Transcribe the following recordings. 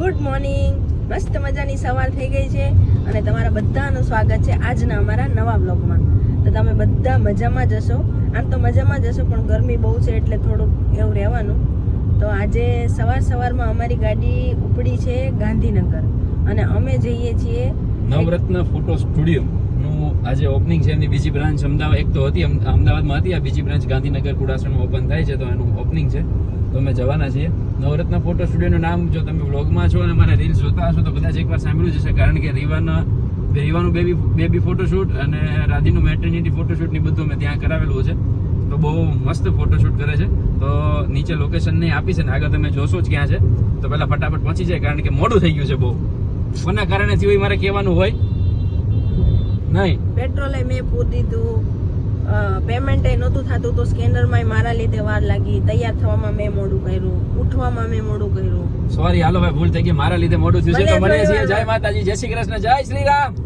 Good morning. મસ્ત મજાની સવાર થઈ ગઈ છે અને તમારા બધાનું સ્વાગત છે આજના અમારા નવા બ્લોગમાં તો તમે બધા મજામાં જશો આમ તો મજામાં જશો પણ ગરમી બહુ છે એટલે થોડુંક એવું રહેવાનું. તો આજે સવાર સવારમાં અમારી ગાડી ઉપડી છે ગાંધીનગર. અને અમે જઈએ છીએ નવરત્ન ફોટો સ્ટુડિયો. આજે ઓપનિંગ છે એમની બીજી બ્રાન્ચ અમદાવાદ, એક તો હતી અમ- અમદાવાદમાં હતી, આ બીજી બ્રાન્ચ ગાંધીનગર કુડાસણમાં ઓપન થાય છે, તો એનું ઓપનિંગ છે. તો અમે જવાના છીએ. નવરત્ન ફોટો સ્ટુડિયોનું નામ જો તમે વ્લોગમાં છો અને મારા રીલ્સ જોતા હશો તો કદાચ એકવાર સાંભળ્યું જશે કારણ કે રીવાના રીવાનું બેબી બેબી ફોટોશૂટ અને રાધીનું મેટર્નિટી ફોટોશૂટની બધું અમે ત્યાં કરાવેલું છે. તો બહુ મસ્ત ફોટોશૂટ કરે છે. તો નીચે લોકેશન નહીં આપી છે ને આગળ તમે જોશો જ ક્યાં છે. તો પહેલાં ફટાફટ પહોંચી જાય, કારણ કે મોડું થઈ ગયું છે બહુ. કોના કારણે થયું મારે કહેવાનું હોય? નહીં. પેટ્રોલે મેં પૂરી દીધું. પેમેન્ટ એ નહોતું થતું તો સ્કેનરમાં મારા લીધે વાર લાગી. તૈયાર થવામાં મેં મોડું કર્યું. ઉઠવામાં મેં મોડું કર્યું. સોરી હાલો ભાઈ ભૂલ થઈ ગઈ. મારા લીધે મોડું થયું છે. તો મળીએ છીએ. જય માતાજી જય શ્રી કૃષ્ણ જય શ્રી રામ.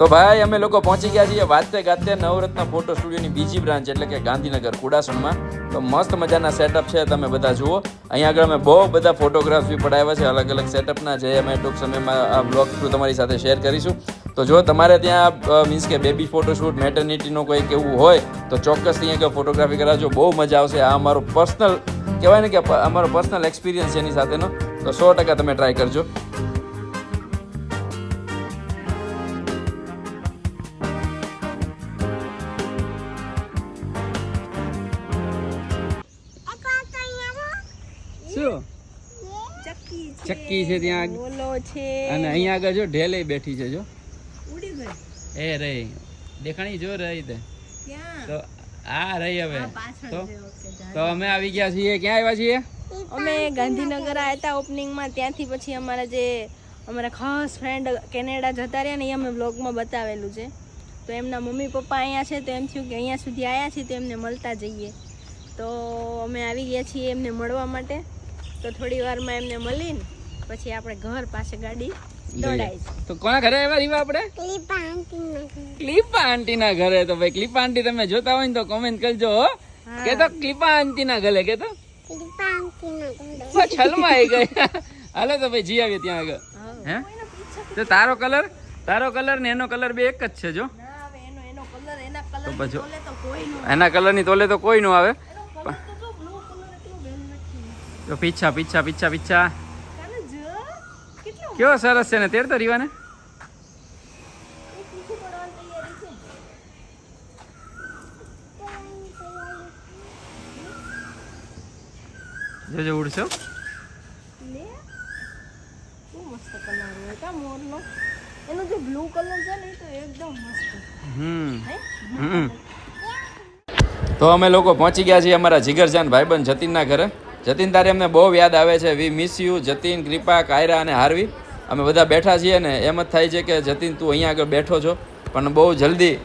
તો ભાઈ અમે લોકો પહોંચી ગયા છીએ વાતે ગાતે નવરત્ન ફોટો સ્ટુડિયોની બીજી બ્રાન્ચ એટલે કે ગાંધીનગર કુડાસણમાં. તો મસ્ત મજાના સેટઅપ છે તમે બધા જુઓ. અહીંયા આગળ અમે બહુ બધા ફોટોગ્રાફ્સ બી પડાવ્યા છે. અલગ અલગ સેટઅપના જે અમે ટૂંક સમયમાં આ બ્લોગ થ્રુ તમારી સાથે શેર કરીશું. તો જો તમારે ત્યાં મીન્સ કે બેબી ફોટોશૂટ મેટર્નિટીનો કોઈ એવું હોય તો ચોક્કસ અહીંયા કે ફોટોગ્રાફી કરાવજો. બહુ મજા આવશે. આ અમારો પર્સનલ કહેવાય ને કે અમારો પર્સનલ એક્સપિરિયન્સ એની સાથેનો. તો સો ટકા તમે ટ્રાય કરજો. ચક્કી છે. ત્યાં. છે. અને અહીંયા આગળ જો ઢેલે બેઠી છે જો. એ રહી દેખાણી જો રહી તે. તો આ રહી હવે. તો અમે આવી ગયા છીએ. ક્યાં આવ્યા છીએ? અમે ગાંધીનગર આવ્યા હતા ઓપનિંગમાં ત્યાંથી પછી અમારા જે અમારા ખાસ ફ્રેન્ડ કેનેડા જતા રહ્યા ને એ અમે બ્લોગમાં બતાવેલું છે. તો એમના મમ્મી પપ્પા અહીંયા છે તો એમ થયું કે અહીંયા સુધી આવ્યા છીએ તો એમને મળતા જઈએ. તો અમે આવી ગયા છીએ એમને મળવા માટે. તો થોડી વારમાં એમને મળીને પછી આપણે ઘર પાસે ગાડી તો કોના ઘરે આવ્યા રીવા આપણે? ક્લિપા આંટી ના ઘરે. તો ભાઈ ક્લિપા આંટી તમે જોતા હોય ને તો કોમેન્ટ કરજો કે તો ક્લિપા આંટી ના ઘરે. કે તો છલમાઈ ગઈ. હાલો તો ભાઈ જી આવીએ ત્યાં આગળ. હે. તો તારો કલર તારો કલર ને એનો કલર બે એક જ છે જો. ના આવે એનો એનો કલર એના કલર તો પછી બોલે તો કોઈ નો એના કલરની તોલે તો કોઈ નો આવે. તો જો બ્લુ કલર એટલો બેન નથી. તો પીછા પીછા પીછા પીછા. કેવો સરસ છે ને? તેર તો રીવાને જોજો ઉડશો. લે. બહુ મસ્ત કલર હોય કા મોરનો? એનો જે બ્લુ કલર છે ને તો એકદમ મસ્ત. હમ. હમ. તો અમે લોકો પહોંચી ગયા છીએ અમારા જીગરજાન ભાઈબંધ જતીનના ઘરે. જતીન તારે અમને બહુ યાદ આવે છે. We miss you Jatin Kripa Kiara અને હાર્વી. અમે બધા બેઠા છીએ ને એમ જ થાય છે કે જતીન તું અહીંયા આગળ બેઠો છો. પણ બહુ જલ્દી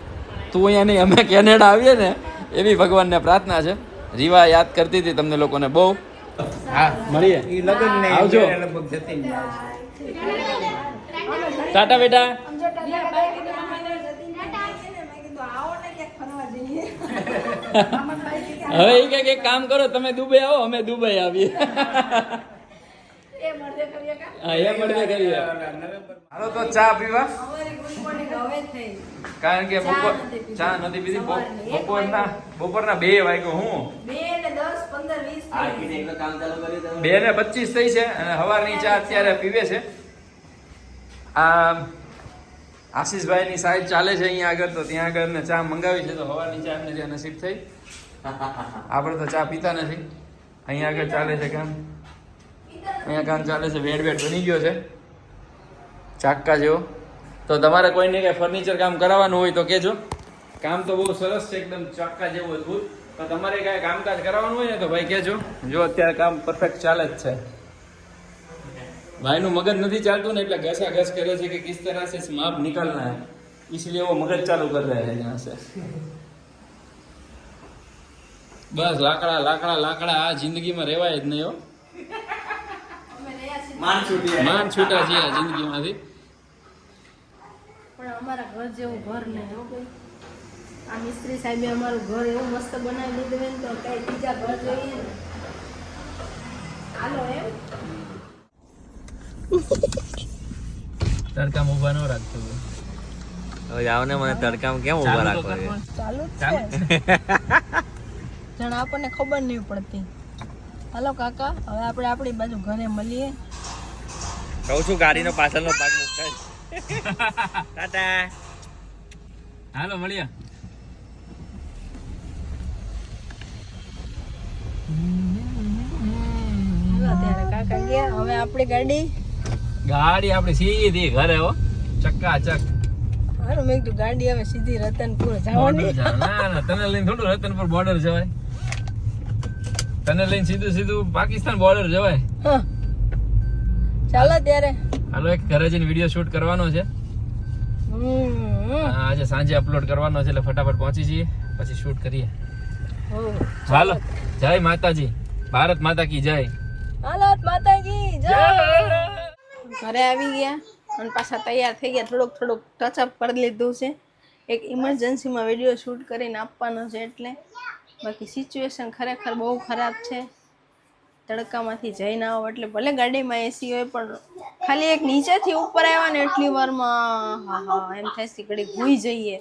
તું અહીંયા નહીં અમે કેનેડા આવીએ ને એવી ભગવાનને પ્રાર્થના છે. રીવા યાદ કરતી હતી તમને લોકોને બહુ. હા મળીએ. આવજો. ટાટા બેટા. હવે એ કે એક કામ કરો તમે દુબઈ આવો અમે દુબઈ આવીએ. હાલો તો ચા પીવા? કારણ કે બપોર ચા નથી પીધી. બપો- બપોરના બપોરના બે વાગ્યો હું? બે ને પચીસ થઈ છે અને સવારની ચા અત્યારે પીવે છે. આ આશીષભાઈ ની સાઈડ ચાલે છે અહીંયા આગળ તો ત્યાં આગળ ને ચા મંગાવી છે તો સવારની ચા એમને ત્યાં નસીબ થઈ. આપણે તો ચા પીતા નથી. અહીંયા આગળ ચાલે છે કામ. અહીંયા કામ ચાલે છે વેડ વેડ બની ગયો છે ચાક્કા જેવો તો તમારે કોઈને કઈ ફર્નિચર કામ કરાવવાનું હોય તો કેજો કામ તો બહુ સરસ છે એકદમ ચાક્કા જેવું અદભુત તો તમારે કઈ કામકાજ કરાવવાનું હોય ને તો ભાઈ કેજો જો અત્યારે કામ પરફેક્ટ ચાલે જ છે ભાઈનું મગજ નથી ચાલતું ને એટલે ઘસા ઘસ કરે છે કે કિસ तरह से माप निकलना है इसलिए वो मगज चालू कर रहे हैं यहाँ से બસ લાકડા લાકડા લાકડા આ જિંદગીમાં રહેવાય જ નહીં હો માન છૂટા છે આ જિંદગીમાંથી. પણ અમારા ઘર જેવું ઘર નહીં હો કોઈ. આ મિસ્ત્રી સાહેબે અમારું ઘર એવું મસ્ત બનાવી દીધું હોય ને તો કઈ બીજા ઘર જોઈએ ને. હાલો એમ. તડકામાં ઊભા ન રાખતો હવે જાવ ને મને તડકા કેમ છે? કરવાનું. ચાલુ જણ આપણને ખબર નહીં પડતી. હાલો કાકા હવે આપણે આપણી બાજુ ઘરે મળીએ. કહું છું ગાડીનો પાછળનો ભાગ મૂકતા ટાટા. હાલો મળીએ. હવે આપણી ગાડી. ગાડી આપણી સીધી ઘરે હો. ચક્કા ચક હારું મેં કીધું ગાડી હવે સીધી રતનપુર જવાની. ના ના તને લઈને થોડું રતનપુર બોર્ડર જવાય. તને લઈને સીધું સીધું પાકિસ્તાન બોર્ડર જવાય. હા. ચાલો ત્યારે. હાલો એક ઘરે જઈને વીડિયો શૂટ કરવાનો છે. હમ આજે સાંજે અપલોડ કરવાનો છે એટલે ફટાફટ પહોંચી જઈએ પછી શૂટ કરીએ. હો. ચાલો. જય માતાજી. ભારત માતા કી જય. હાલો માતાજી જય ઘરે આવી ગયા અને પાછા તૈયાર થઈ ગયા. થોડુંક થોડુંક ટચઅપ કરી લીધું છે. એક ઇમરજન્સીમાં વીડિયો શૂટ કરીને આપવાનો છે એટલે. બાકી સિચ્યુએશન ખરેખર બહુ ખરાબ છે. તડકામાંથી જઈને આવો. એટલે ભલે ગાડીમાં એસી હોય પણ ખાલી એક નીચેથી ઉપર આવ્યા ને એટલી વારમાં હા હા એમ થાય છે કે ઘડી ભૂઈ જઈએ.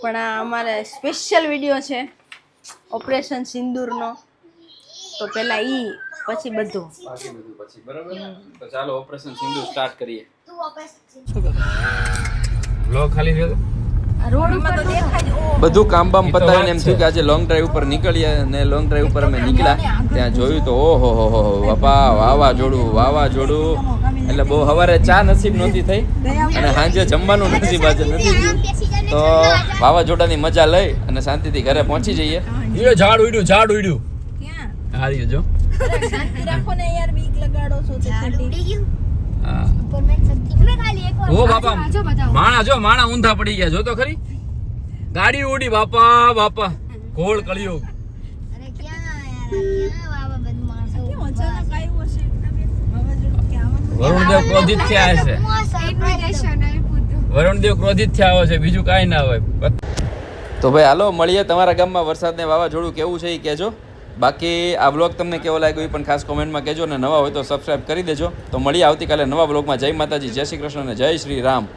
પણ આ અમારે સ્પેશિયલ વીડિયો છે ઓપરેશન સિંદૂરનો. તો પહેલાં ઈ પછી બધું. બાકી બધું પછી બરાબર? તો ચાલો ઓપરેશન સિંદૂર સ્ટાર્ટ કરીએ. ખાલી બધું કામ બામ પતાવીને એમ થયું કે આજે લોંગ ડ્રાઈવ ઉપર નીકળીએ અને લોંગ ડ્રાઈવ ઉપર અમે નીકળ્યા. ત્યાં જોયું. તો ઓહો હો હો બાપા વાવાઝોડું વાવાઝોડું એટલે બહુ સવારે ચા નસીબ નહોતી થઈ અને સાંજે જમવાનું નસીબ આજે નથી થયું તો વાવાઝોડાની મજા લઈ અને શાંતિથી ઘરે પહોંચી જઈએ. ઈડો ઝાડ ઉડ્યું ઝાડ ઉડ્યું. હારી જો. શાંતિ રાખો ને યાર બીક લગાડો છો તે ખોટી. હા ઓ બાપા. માણા જો માણા ઊંધા પડી ગયા જો તો ખરી. ગાડી ઉડી બાપા બાપા. ઘોળ કળિયુગ કેમ અચાનક આવ્યું હશે? એકદમ? વાવાઝોડું કે આવવાનું? વરુણદેવ ક્રોધિત થયા છે વરુણદેવ ક્રોધિત થયા હોય છે બીજું કાંઈ ના હોય. તો ભાઈ હાલો મળીએ તમારા ગામમાં વરસાદને વાવાઝોડું કેવું છે એ કહેજો. બાકી આ બ્લોગ તમને કેવો લાગ્યો એ પણ ખાસ કોમેન્ટમાં કહેજો અને નવા હોય તો સબસ્ક્રાઈબ કરી દેજો. તો મળીએ આવતીકાલે નવા બ્લોગમાં જય માતાજી, જય શ્રી કૃષ્ણ અને જય શ્રી રામ.